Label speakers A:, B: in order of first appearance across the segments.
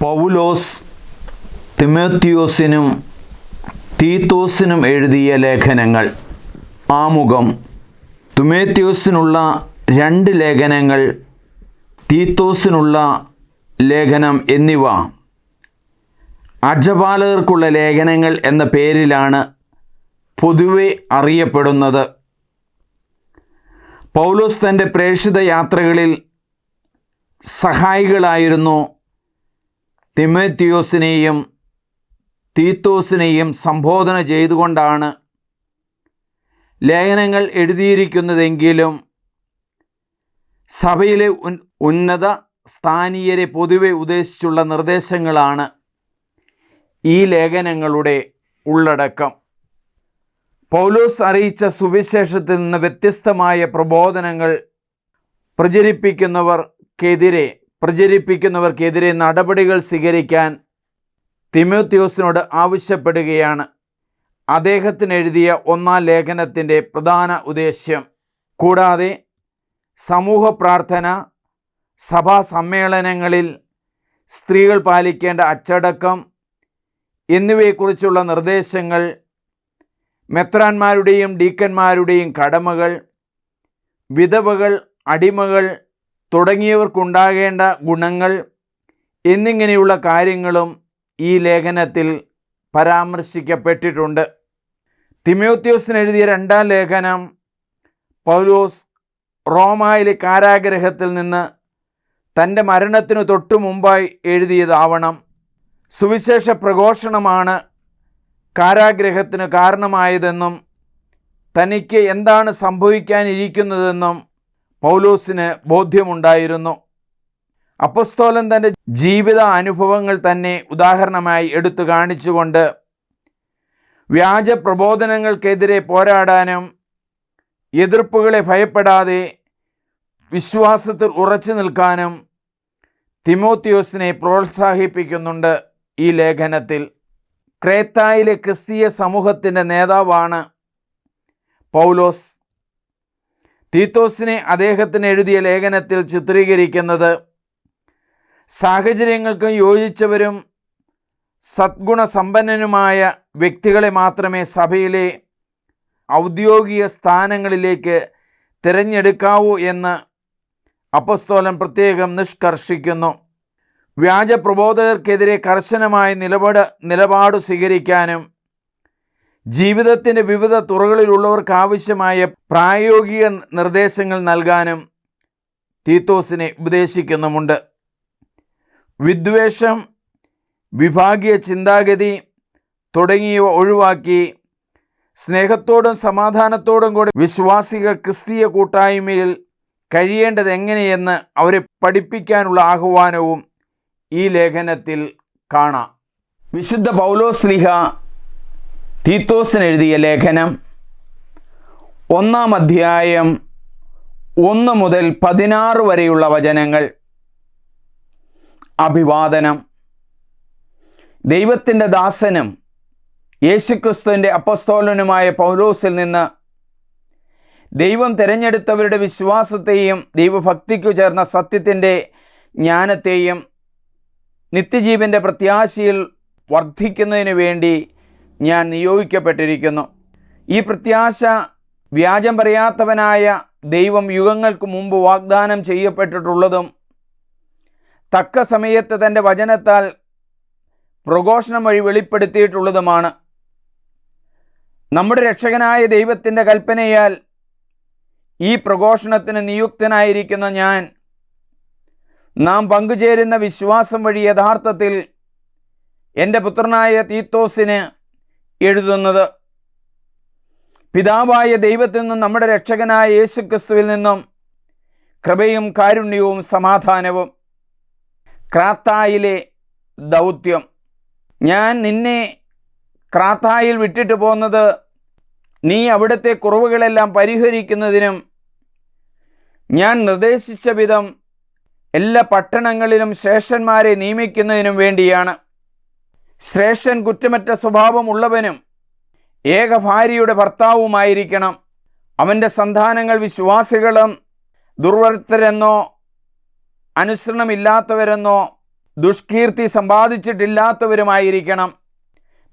A: പൗലോസ് തിമോത്തിയോസിനും തീത്തോസിനും എഴുതിയ ലേഖനങ്ങൾ. ആമുഖം. തുമേത്യോസിനുള്ള രണ്ട് ലേഖനങ്ങൾ തീത്തോസിനുള്ള ലേഖനം എന്നിവ. അജപാലകർക്കുള്ള ലേഖനങ്ങൾ എന്ന പേരിലാണ് പൊതുവെ അറിയപ്പെടുന്നത്. പൗലോസ് തന്റെ പ്രേക്ഷിത യാത്രകളിൽ സഹായികളായിരുന്നു തിമോത്തിയോസിനെയും തീത്തോസിനെയും സംബോധന ചെയ്തുകൊണ്ടാണ് ലേഖനങ്ങൾ എഴുതിയിരിക്കുന്നതെങ്കിലും സഭയിലെ ഉന്നത സ്ഥാനീയരെ പൊതുവെ ഉദ്ദേശിച്ചുള്ള നിർദ്ദേശങ്ങളാണ് ഈ ലേഖനങ്ങളുടെ ഉള്ളടക്കം. പൗലോസ് അറിയിച്ച സുവിശേഷത്തിൽ നിന്ന് വ്യത്യസ്തമായ പ്രബോധനങ്ങൾ പ്രചരിപ്പിക്കുന്നവർക്കെതിരെ പ്രചരിപ്പിക്കുന്നവർക്കെതിരെ നടപടികൾ സ്വീകരിക്കാൻ തിമോത്യോസിനോട് ആവശ്യപ്പെടുകയാണ്. അദ്ദേഹത്തിന് എഴുതിയ ഒന്നാം ലേഖനത്തിന്റെ പ്രധാന ഉദ്ദേശ്യം. കൂടാതെ സമൂഹ പ്രാർത്ഥന സഭാ സമ്മേളനങ്ങളിൽ സ്ത്രീകൾ പാലിക്കേണ്ട അച്ചടക്കം എന്നിവയെക്കുറിച്ചുള്ള നിർദ്ദേശങ്ങൾ മെത്രാന്മാരുടെയും ഡീക്കന്മാരുടെയും കടമകൾ വിധവകൾ അടിമകൾ തുടങ്ങിയവർക്കുണ്ടാകേണ്ട ഗുണങ്ങൾ എന്നിങ്ങനെയുള്ള കാര്യങ്ങളും ഈ ലേഖനത്തിൽ പരാമർശിക്കപ്പെട്ടിട്ടുണ്ട്. തിമോത്യോസിന് എഴുതിയ രണ്ടാം ലേഖനം പൗലോസ് റോമായിലെ കാരാഗ്രഹത്തിൽ നിന്ന് തന്റെ മരണത്തിനു തൊട്ടു മുമ്പായി എഴുതിയതാവണം. സുവിശേഷ പ്രഘോഷണമാണ് കാരാഗ്രഹത്തിന് കാരണമായതെന്നും തനിക്ക് എന്താണ് സംഭവിക്കാനിരിക്കുന്നതെന്നും പൗലോസിന് ബോധ്യമുണ്ടായിരുന്നു. അപ്പസ്തോലൻ തന്റെ ജീവിത അനുഭവങ്ങൾ തന്നെ ഉദാഹരണമായി എടുത്തു കാണിച്ചുകൊണ്ട് വ്യാജ പ്രബോധനങ്ങൾക്കെതിരെ പോരാടാനും എതിർപ്പുകളെ ഭയപ്പെടാതെ വിശ്വാസത്തിൽ ഉറച്ചു നിൽക്കാനും തിമോത്തിയോസിനെ പ്രോത്സാഹിപ്പിക്കുന്നുണ്ട് ഈ ലേഖനത്തിൽ. ക്രേത്തായിലെ ക്രിസ്തീയ സമൂഹത്തിന്റെ നേതാവാണ് പൗലോസ്. തീത്തോസിനെ അദ്ദേഹത്തിന് എഴുതിയ ലേഖനത്തിൽ ചിത്രീകരിക്കുന്നത് സാഹചര്യങ്ങൾക്ക് യോജിച്ചവരും സദ്ഗുണസമ്പന്നനുമായ വ്യക്തികളെ മാത്രമേ സഭയിലെ ഔദ്യോഗിക സ്ഥാനങ്ങളിലേക്ക് തിരഞ്ഞെടുക്കാവൂ എന്ന് അപ്പസ്തോലൻ പ്രത്യേകം നിഷ്കർഷിക്കുന്നു. വ്യാജ പ്രബോധകർക്കെതിരെ കർശനമായ നിലപാട് നിലപാട് സ്വീകരിക്കാനും ജീവിതത്തിന്റെ വിവിധ തുറകളിലുള്ളവർക്ക് ആവശ്യമായ പ്രായോഗിക നിർദ്ദേശങ്ങൾ നൽകാനും തീത്തോസിനെ ഉപദേശിക്കുന്നുമുണ്ട്. വിദ്വേഷം വിഭാഗീയ ചിന്താഗതി തുടങ്ങിയവ ഒഴിവാക്കി സ്നേഹത്തോടും സമാധാനത്തോടും കൂടി വിശ്വാസികൾ ക്രിസ്തീയ കൂട്ടായ്മയിൽ കഴിയേണ്ടത് എങ്ങനെയെന്ന് അവരെ പഠിപ്പിക്കാനുള്ള ആഹ്വാനവും ഈ ലേഖനത്തിൽ കാണാം. വിശുദ്ധ പൗലോസ്ലിഹ തീത്തോസിന് എഴുതിയ ലേഖനം. ഒന്നാം അധ്യായം ഒന്ന് മുതൽ പതിനാറ് വരെയുള്ള വചനങ്ങൾ. അഭിവാദനം. ദൈവത്തിന്റെ ദാസനും യേശുക്രിസ്തുവിന്റെ അപ്പസ്തോലനുമായ പൗലോസിൽ നിന്ന് ദൈവം തിരഞ്ഞെടുത്തവരുടെ വിശ്വാസത്തെയും ദൈവഭക്തിക്കു ചേർന്ന സത്യത്തിന്റെ ജ്ഞാനത്തെയും നിത്യജീവന്റെ പ്രത്യാശയിൽ വർദ്ധിക്കുന്നതിന് വേണ്ടി ഞാൻ നിയോഗിക്കപ്പെട്ടിരിക്കുന്നു. ഈ പ്രത്യാശ വ്യാജം പറയാത്തവനായ ദൈവം യുഗങ്ങൾക്ക് മുമ്പ് വാഗ്ദാനം ചെയ്യപ്പെട്ടിട്ടുള്ളതും തക്ക സമയത്ത് തന്റെ വചനത്താൽ പ്രഘോഷണം വഴി വെളിപ്പെടുത്തിയിട്ടുള്ളതുമാണ്. നമ്മുടെ രക്ഷകനായ ദൈവത്തിന്റെ കൽപ്പനയാൽ ഈ പ്രഘോഷണത്തിന് നിയുക്തനായിരിക്കുന്ന ഞാൻ നാം പങ്കുചേരുന്ന വിശ്വാസം വഴി യഥാർത്ഥത്തിൽ എന്റെ പുത്രനായ തീത്തോസിന് എഴുതുന്നത്. പിതാവായ ദൈവത്തിൽ നിന്നും നമ്മുടെ രക്ഷകനായ യേശുക്രിസ്തുവിൽ നിന്നും കൃപയും കാരുണ്യവും സമാധാനവും. ക്രാത്തായിലെ ദൗത്യം. ഞാൻ നിന്നെ ക്രാത്തായിൽ വിട്ടിട്ട് പോകുന്നത് നീ അവിടുത്തെ കുറവുകളെല്ലാം പരിഹരിക്കുന്നതിനും ഞാൻ നിർദ്ദേശിച്ച വിധം എല്ലാ പട്ടണങ്ങളിലും ശേഷന്മാരെ നിയമിക്കുന്നതിനും വേണ്ടിയാണ്. ശ്രേഷ്ഠൻ കുറ്റമറ്റ സ്വഭാവമുള്ളവനും ഏക ഭാര്യയുടെ ഭർത്താവുമായിരിക്കണം. അവന്റെ സന്താനങ്ങൾ വിശ്വാസികളും ദുർവൃത്തരെന്നോ അനുസരണമില്ലാത്തവരെന്നോ ദുഷ്കീർത്തി സമ്പാദിച്ചിട്ടില്ലാത്തവരുമായിരിക്കണം.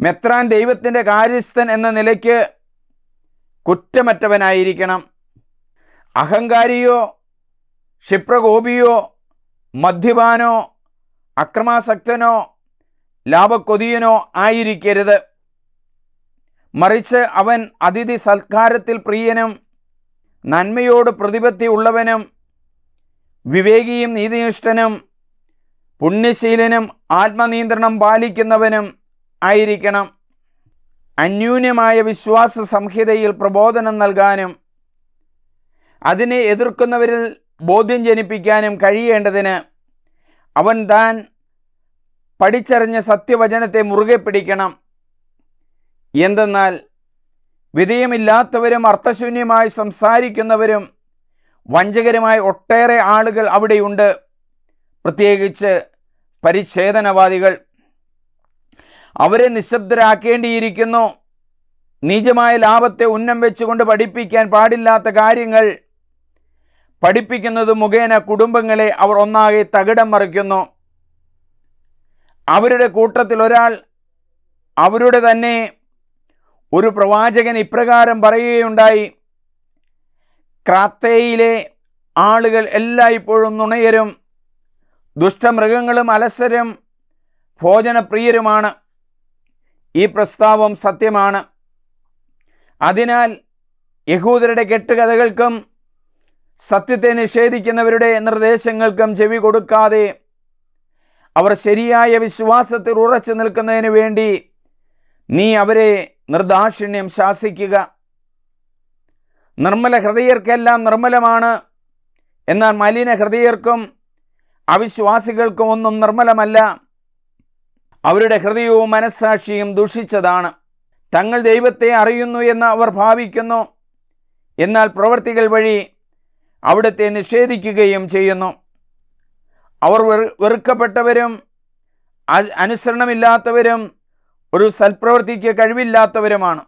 A: മെത്രാൻ ദൈവത്തിന്റെ കാര്യസ്ഥൻ എന്ന നിലയ്ക്ക് കുറ്റമറ്റവനായിരിക്കണം. അഹങ്കാരിയോ ക്ഷിപ്രകോപിയോ മദ്യപാനോ അക്രമാസക്തനോ ലാഭക്കൊതിയനോ ആയിരിക്കരുത്. മറിച്ച് അവൻ അതിഥി സൽക്കാരത്തിൽ പ്രിയനും നന്മയോട് പ്രതിപത്തി ഉള്ളവനും വിവേകിയും നീതിനിഷ്ഠനും പുണ്യശീലനും ആത്മനിയന്ത്രണം പാലിക്കുന്നവനും ആയിരിക്കണം. അന്യൂന്യമായ വിശ്വാസ സംഹിതയിൽ പ്രബോധനം നൽകാനും അതിനെ എതിർക്കുന്നവരിൽ ബോധ്യം ജനിപ്പിക്കാനും കഴിയേണ്ടതിന് അവൻ താൻ പഠിച്ചറിഞ്ഞ സത്യവചനത്തെ മുറുകെ പിടിക്കണം. എന്തെന്നാൽ വിധേയമില്ലാത്തവരും അർത്ഥശൂന്യമായി സംസാരിക്കുന്നവരും വഞ്ചകരുമായ ഒട്ടേറെ ആളുകൾ അവിടെയുണ്ട്. പ്രത്യേകിച്ച് പരിച്ഛേദനവാദികൾ. അവരെ നിശബ്ദരാക്കേണ്ടിയിരിക്കുന്നു. നീചമായ ലാഭത്തെ ഉന്നം വെച്ചുകൊണ്ട് പഠിപ്പിക്കാൻ പാടില്ലാത്ത കാര്യങ്ങൾ പഠിപ്പിക്കുന്നത് മുഖേന കുടുംബങ്ങളെ അവർ ഒന്നാകെ തകിടം മറിക്കുന്നു. അവരുടെ കൂട്ടത്തിൽ ഒരാൾ അവരുടെ തന്നെ ഒരു പ്രവാചകൻ ഇപ്രകാരം പറയുകയുണ്ടായി ക്രാത്തേയിലെ ആളുകൾ എല്ലായ്പ്പോഴും നുണയരും ദുഷ്ടമൃഗങ്ങളും അലസരും ഭോജനപ്രിയരുമാണ്. ഈ പ്രസ്താവം സത്യമാണ്. അതിനാൽ യഹൂദരുടെ കെട്ടുകഥകൾക്കും സത്യത്തെ നിഷേധിക്കുന്നവരുടെ നിർദ്ദേശങ്ങൾക്കും ചെവി കൊടുക്കാതെ അവർ ശരിയായ വിശ്വാസത്തിൽ ഉറച്ചു നിൽക്കുന്നതിന് വേണ്ടി നീ അവരെ നിർദാക്ഷിണ്യം ശാസിക്കുക. നിർമ്മല ഹൃദയർക്കെല്ലാം നിർമ്മലമാണ്. എന്നാൽ മലിന ഹൃദയർക്കും അവിശ്വാസികൾക്കും ഒന്നും നിർമ്മലമല്ല. അവരുടെ ഹൃദയവും മനസ്സാക്ഷിയും ദുഷിച്ചതാണ്. തങ്ങൾ ദൈവത്തെ അറിയുന്നു എന്ന് അവർ ഭാവിക്കുന്നു. എന്നാൽ പ്രവൃത്തികൾ വഴി അവിടുത്തെ നിഷേധിക്കുകയും ചെയ്യുന്നു. അവർ വെറു വെറുക്കപ്പെട്ടവരും അനുസരണമില്ലാത്തവരും ഒരു സൽപ്രവൃത്തിക്ക് കഴിവില്ലാത്തവരുമാണ്.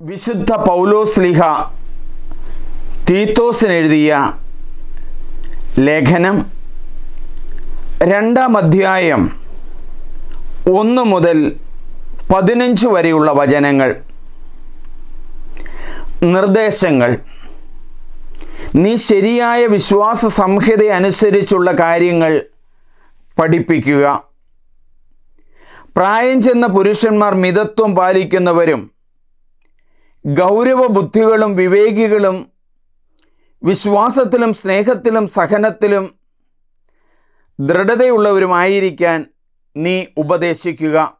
A: വിശുദ്ധ പൗലോസ്ലിഹ തീത്തോസിന് എഴുതിയ ലേഖനം രണ്ടാം അധ്യായം ഒന്ന് മുതൽ പതിനഞ്ച് വരെയുള്ള വചനങ്ങൾ നിർദ്ദേശങ്ങൾ. നീ ശരിയായ വിശ്വാസ സംഹിത അനുസരിച്ചുള്ള കാര്യങ്ങൾ പഠിപ്പിക്കുക. പ്രായം ചെന്ന പുരുഷന്മാർ മിതത്വം പാലിക്കുന്നവരും ഗൗരവ ബുദ്ധികളും വിവേകികളും വിശ്വാസത്തിലും സ്നേഹത്തിലും സഹനത്തിലും ദൃഢതയുള്ളവരുമായിരിക്കാൻ നീ ഉപദേശിക്കുക.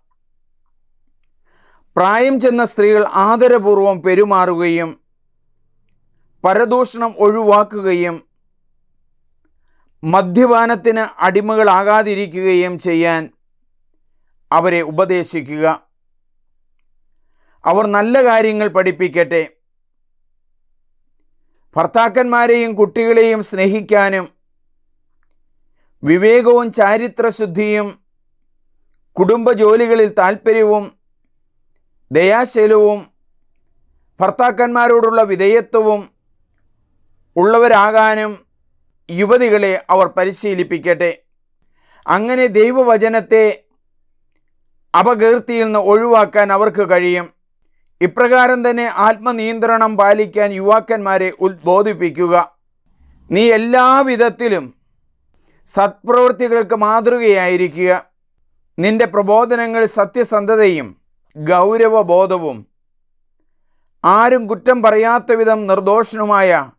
A: പ്രായം ചെന്ന സ്ത്രീകൾ ആദരപൂർവം പെരുമാറുകയും പരദൂഷണം ഒഴിവാക്കുകയും മദ്യപാനത്തിന് അടിമകളാകാതിരിക്കുകയും ചെയ്യാൻ അവരെ ഉപദേശിക്കുക. അവർ നല്ല കാര്യങ്ങൾ പഠിപ്പിക്കട്ടെ. ഭർത്താക്കന്മാരെയും കുട്ടികളെയും സ്നേഹിക്കാനും വിവേകവും ചാരിത്രശുദ്ധിയും കുടുംബജോലികളിൽ താൽപ്പര്യവും ദയാശീലവും ഭർത്താക്കന്മാരോടുള്ള വിധേയത്വവും ഉള്ളവരാകാനും യുവതികളെ അവർ പരിശീലിപ്പിക്കട്ടെ. അങ്ങനെ ദൈവവചനത്തെ അപകീർത്തിയിൽ നിന്ന് ഒഴിവാക്കാൻ അവർക്ക് കഴിയും. ഇപ്രകാരം തന്നെ ആത്മനിയന്ത്രണം പാലിക്കാൻ യുവാക്കന്മാരെ ഉദ്ബോധിപ്പിക്കുക നീ എല്ലാവിധത്തിലും സത്പ്രവൃത്തികൾക്ക് മാതൃകയായിരിക്കുക. നിന്റെ പ്രബോധനങ്ങൾ സത്യസന്ധതയും ഗൗരവബോധവും. ആരും കുറ്റം പറയാത്ത വിധം നിർദോഷനുമായ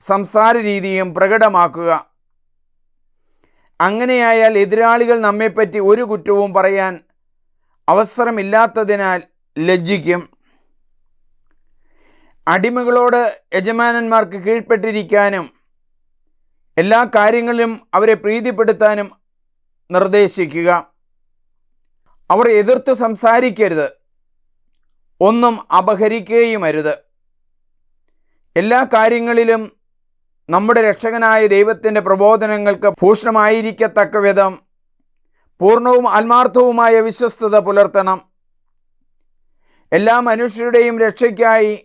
A: സംസാര രീതിയും പ്രകടമാക്കുക. അങ്ങനെയായാൽ എതിരാളികൾ നമ്മെപ്പറ്റി ഒരു കുറ്റവും പറയാൻ അവസരമില്ലാത്തതിനാൽ ലജ്ജിക്കും. അടിമകളോട് യജമാനന്മാർക്ക് കീഴ്പ്പെട്ടിരിക്കാനും എല്ലാ കാര്യങ്ങളിലും അവരെ പ്രീതിപ്പെടുത്താനും നിർദ്ദേശിക്കുക. അവർ എതിർത്ത് സംസാരിക്കരുത്. ഒന്നും അപഹരിക്കുകയും അരുത്. എല്ലാ കാര്യങ്ങളിലും നമ്മുടെ രക്ഷകനായ ദൈവത്തിന്റെ പ്രബോധനങ്ങൾക്ക് ഭൂഷണമായിരിക്കത്തക്ക വിധം പൂർണവും ആത്മാർത്ഥവുമായ വിശ്വസ്തത പുലർത്തണം. എല്ലാ മനുഷ്യരുടെയും രക്ഷയ്ക്കായി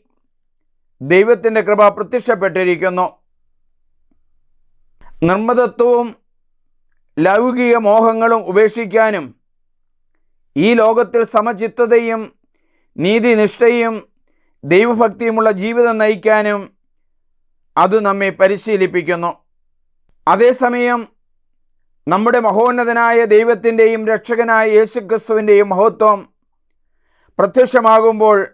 A: ദൈവത്തിന്റെ കൃപ പ്രത്യക്ഷപ്പെട്ടിരിക്കുന്നു. നിർമ്മതത്വവും ലൗകിക മോഹങ്ങളും ഉപേക്ഷിക്കാനും ഈ ലോകത്തിൽ സമചിത്തതയും നീതിനിഷ്ഠയും ദൈവഭക്തിയുമുള്ള ജീവിതം നയിക്കാനും അത് നമ്മെ പരിശീലിപ്പിക്കുന്നു. അതേസമയം നമ്മുടെ മഹോന്നതനായ ദൈവത്തിന്റെയും രക്ഷകനായ യേശുക്രിസ്തുവിന്റെയും മഹത്വം പ്രത്യക്ഷമാകുമ്പോൾ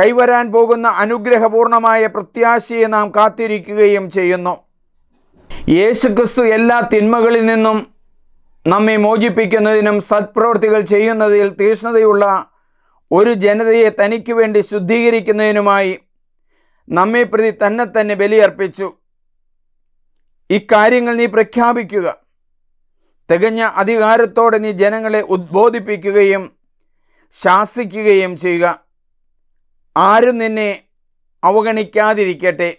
A: കൈവരാൻ പോകുന്ന അനുഗ്രഹപൂർണമായ പ്രത്യാശയെ നാം കാത്തിരിക്കുകയും ചെയ്യുന്നു. യേശുക്രിസ്തു എല്ലാ തിന്മകളിൽ നിന്നും നമ്മെ മോചിപ്പിക്കുന്നതിനും സത്പ്രവൃത്തികൾ ചെയ്യുന്നതിൽ തീഷ്ണതയുള്ള ഒരു ജനതയെ തനിക്ക് വേണ്ടി ശുദ്ധീകരിക്കുന്നതിനുമായി നമ്മെ പ്രതി തന്നെ തന്നെ ബലിയർപ്പിച്ചു. ഇക്കാര്യങ്ങൾ നീ പ്രഖ്യാപിക്കുക. തികഞ്ഞ അധികാരത്തോടെ നീ ജനങ്ങളെ ഉദ്ബോധിപ്പിക്കുകയും ശാസിക്കുകയും ചെയ്യുക. ആരും നിന്നെ അവഗണിക്കാതിരിക്കട്ടെ.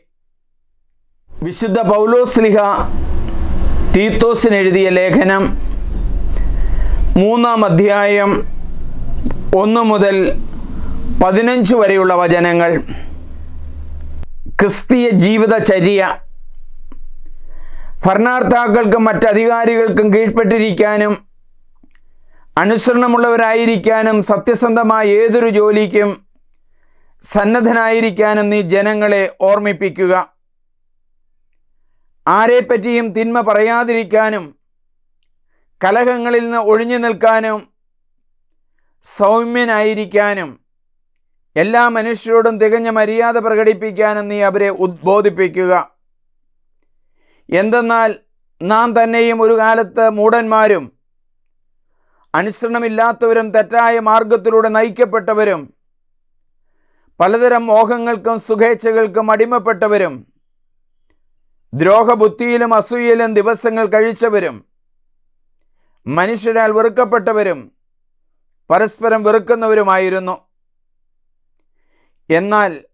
A: വിശുദ്ധ പൗലോസ്ലിഹ തീത്തോസിനെഴുതിയ ലേഖനം മൂന്നാം അധ്യായം ഒന്ന് മുതൽ പതിനഞ്ച് വരെയുള്ള വചനങ്ങൾ. ക്രിസ്തീയ ജീവിതചര്യ ഭരണാർത്ഥാക്കൾക്കും മറ്റധികാരികൾക്കും കീഴ്പ്പെട്ടിരിക്കാനും അനുസരണമുള്ളവരായിരിക്കാനും സത്യസന്ധമായ ഏതൊരു ജോലിക്കും സന്നദ്ധനായിരിക്കാനും നീ ജനങ്ങളെ ഓർമ്മിപ്പിക്കുക. ആരെപ്പറ്റിയും തിന്മ പറയാതിരിക്കാനും കലഹങ്ങളിൽ നിന്ന് ഒഴിഞ്ഞു നിൽക്കാനും സൗമ്യനായിരിക്കാനും എല്ലാ മനുഷ്യരോടും തികഞ്ഞ മര്യാദ പ്രകടിപ്പിക്കാനും നീ അവരെ ഉദ്ബോധിപ്പിക്കുക എന്തെന്നാൽ നാം തന്നെയും ഒരു കാലത്ത് മൂടന്മാരും അനുസരണമില്ലാത്തവരും തെറ്റായ മാർഗത്തിലൂടെ നയിക്കപ്പെട്ടവരും പലതരം മോഹങ്ങൾക്കും സുഖേച്ഛകൾക്കും അടിമപ്പെട്ടവരും ദ്രോഹബുദ്ധിയിലും അസൂയയിലും ദിവസങ്ങൾ കഴിച്ചവരും മനുഷ്യരാൽ വെറുക്കപ്പെട്ടവരും പരസ്പരം വെറുക്കുന്നവരുമായിരുന്നു. എന്നാൽ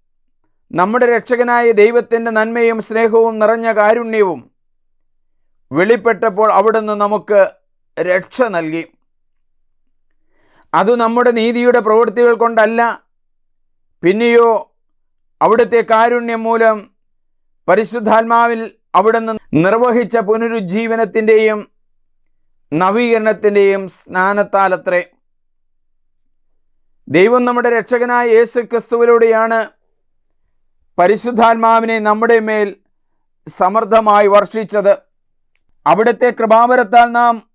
A: നമ്മുടെ രക്ഷകനായ ദൈവത്തിന്റെ നന്മയും സ്നേഹവും നിറഞ്ഞ കാരുണ്യവും വെളിപ്പെട്ടപ്പോൾ അവിടുന്ന് നമുക്ക് രക്ഷ നൽകി. അത് നമ്മുടെ നീതിയുടെ പ്രവൃത്തികൾ കൊണ്ടല്ല പിന്നെയോ അവിടുത്തെ കാരുണ്യം മൂലം പരിശുദ്ധാത്മാവിൽ അവിടുന്ന് നിർവഹിച്ച പുനരുജ്ജീവനത്തിന്റെയും നവീകരണത്തിന്റെയും സ്നാനത്താലത്രേ. ദൈവം നമ്മുടെ രക്ഷകനായ യേശു ക്രിസ്തുവിലൂടെയാണ് പരിശുദ്ധാത്മാവിനെ നമ്മുടെ മേൽ സമർത്ഥമായി വർഷിച്ചത്. അവിടുത്തെ കൃപാപരത്താൽ നാം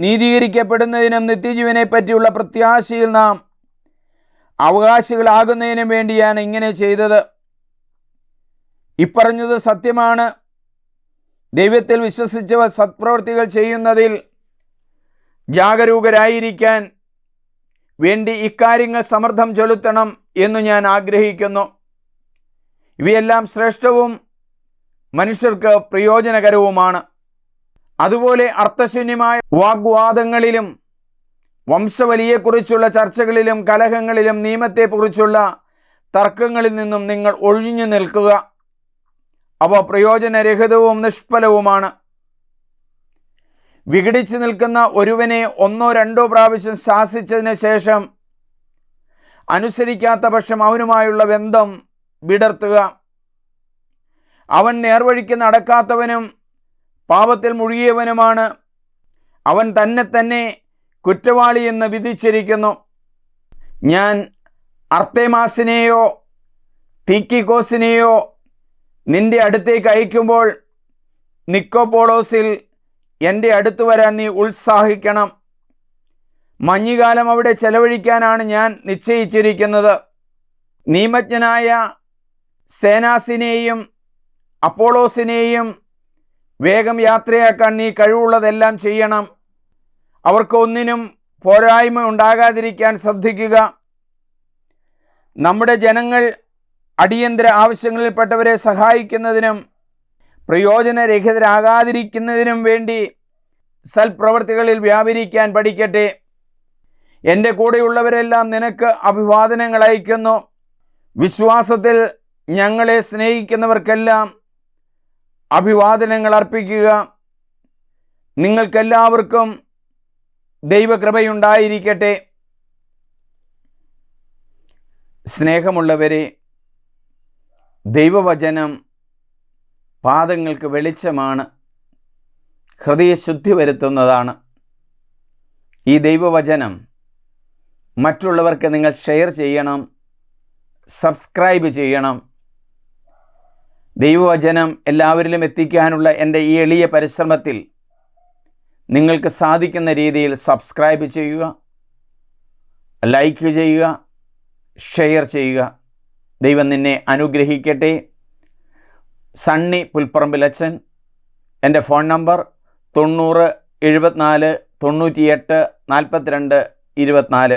A: നീതീകരിക്കപ്പെടുന്നതിനും നിത്യജീവനെ പറ്റിയുള്ള പ്രത്യാശയിൽ നാം അവകാശികളാകുന്നതിനും വേണ്ടിയാണ് ഇങ്ങനെ ചെയ്തത്. ഇപ്പറഞ്ഞത് സത്യമാണ്. ദൈവത്തിൽ വിശ്വസിച്ചവർ സത്പ്രവൃത്തികൾ ചെയ്യുന്നതിൽ ജാഗരൂകരായിരിക്കാൻ വേണ്ടി ഇക്കാര്യങ്ങൾ സമർത്ഥം ചെലുത്തണം എന്നു ഞാൻ ആഗ്രഹിക്കുന്നു. ഇവയെല്ലാം ശ്രേഷ്ഠവും മനുഷ്യർക്ക് പ്രയോജനകരവുമാണ്. അതുപോലെ അർത്ഥശൂന്യമായ വാഗ്വാദങ്ങളിലും വംശവലിയെക്കുറിച്ചുള്ള ചർച്ചകളിലും കലഹങ്ങളിലും നിയമത്തെക്കുറിച്ചുള്ള തർക്കങ്ങളിൽ നിന്നും നിങ്ങൾ ഒഴിഞ്ഞു നിൽക്കുക. അവ പ്രയോജനരഹിതവും നിഷ്ഫലവുമാണ്. വിഘടിച്ചു നിൽക്കുന്ന ഒരുവനെ ഒന്നോ രണ്ടോ പ്രാവശ്യം ശാസിച്ചതിന് ശേഷം അനുസരിക്കാത്ത പക്ഷം അവനുമായുള്ള ബന്ധം വിടർത്തുക. അവൻ നേർവഴിക്ക് നടക്കാത്തവനും പാപത്തിൽ മുഴുകിയവനുമാണ്. അവൻ തന്നെ തന്നെ കുറ്റവാളി എന്ന് വിധിച്ചിരിക്കുന്നു. ഞാൻ അർത്തേമാസിനെയോ തീക്കിക്കോസിനെയോ നിന്റെ അടുത്തേക്ക് അയക്കുമ്പോൾ നിക്കോപോളോസിൽ എന്റെ അടുത്ത് വരാൻ നീ ഉത്സാഹിക്കണം. മഞ്ഞുകാലം അവിടെ ചെലവഴിക്കാനാണ് ഞാൻ നിശ്ചയിച്ചിരിക്കുന്നത്. നിയമജ്ഞനായ സേനാസിനെയും അപ്പോളോസിനെയും വേഗം യാത്രയാക്കാൻ നീ കഴിവുള്ളതെല്ലാം ചെയ്യണം. അവർക്ക് ഒന്നിനും പോരായ്മ ഉണ്ടാകാതിരിക്കാൻ ശ്രദ്ധിക്കുക. നമ്മുടെ ജനങ്ങൾ അടിയന്തര ആവശ്യങ്ങളിൽപ്പെട്ടവരെ സഹായിക്കുന്നതിനും പ്രയോജനരഹിതരാകാതിരിക്കുന്നതിനും വേണ്ടി സൽപ്രവർത്തികളിൽ വ്യാപരിക്കാൻ പഠിക്കട്ടെ. എന്റെ കൂടെയുള്ളവരെല്ലാം നിനക്ക് അഭിവാദനങ്ങൾ അയക്കുന്നു വിശ്വാസത്തിൽ ഞങ്ങളെ സ്നേഹിക്കുന്നവർക്കെല്ലാം അഭിവാദനങ്ങൾ അർപ്പിക്കുക. നിങ്ങൾക്കെല്ലാവർക്കും ദൈവകൃപയുണ്ടായിരിക്കട്ടെ. സ്നേഹമുള്ളവരെ ദൈവവചനം പാദങ്ങൾക്ക് വെളിച്ചമാണ്. ഹൃദയശുദ്ധി വരുത്തുന്നതാണ്. ഈ ദൈവവചനം മറ്റുള്ളവർക്ക് നിങ്ങൾ ഷെയർ ചെയ്യണം സബ്സ്ക്രൈബ് ചെയ്യണം. ദൈവവചനം എല്ലാവരിലും എത്തിക്കാനുള്ള എന്റെ ഈ എളിയ പരിശ്രമത്തിൽ നിങ്ങൾക്ക് സാധിക്കുന്ന രീതിയിൽ സബ്സ്ക്രൈബ് ചെയ്യുക ലൈക്ക് ചെയ്യുക ഷെയർ ചെയ്യുക. ദൈവം നിന്നെ അനുഗ്രഹിക്കട്ടെ. സണ്ണി പുൽപ്പറമ്പിലച്ചൻ എന്റെ ഫോൺ നമ്പർ തൊണ്ണൂറ് എഴുപത്തിനാല് തൊണ്ണൂറ്റിയെട്ട് നാൽപ്പത്തിരണ്ട് ഇരുപത്തിനാല്.